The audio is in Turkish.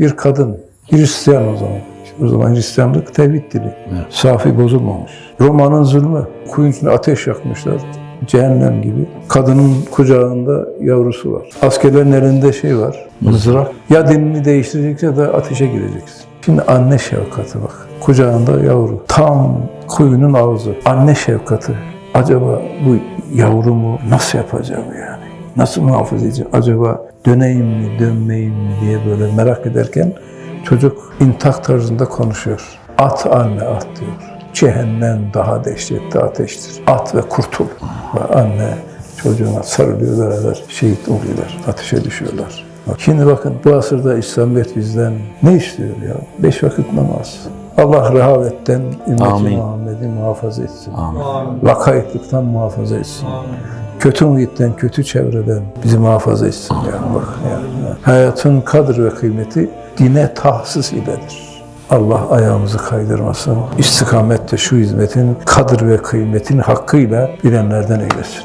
bir kadın, Hristiyan o zaman. O zaman Hristiyanlık tevhid dili. Safi bozulmamış. Roma'nın zulmü. Kuyun içinde ateş yakmışlar. Cehennem gibi. Kadının kucağında yavrusu var. Askerlerin elinde şey var. Mızrak. Ya dinini değiştireceksin ya da ateşe gireceksin. Şimdi anne şefkati bak. Kucağında yavru. Tam kuyunun ağzı. Anne şefkati. Acaba bu yavrumu nasıl yapacağım yani? Nasıl muhafaza edeceğim? Acaba döneyim mi, dönmeyeyim mi diye böyle merak ederken çocuk intak tarzında konuşuyor. At anne at diyor. Cehennem daha dehşetli ateştir. At ve kurtul. Ve anne çocuğuna sarılıyor beraber şehit oluyorlar. Ateşe düşüyorlar. Bak, Şimdi bakın bu asırda İslamiyet bizden ne istiyor ya? Beş vakit namaz. Allah rehavetten ümmeti Amin. Muhammed'i muhafaza etsin. Amin. Lakaytlıktan muhafaza etsin. Kötü muhitten, kötü çevreden bizi muhafaza etsin ya. Bak ya. Hayatın kadr ve kıymeti dine tahsis iledir. Allah ayağımızı kaydırmasın. İstikamette şu hizmetin kadr ve kıymetin hakkıyla bilenlerden eylesin.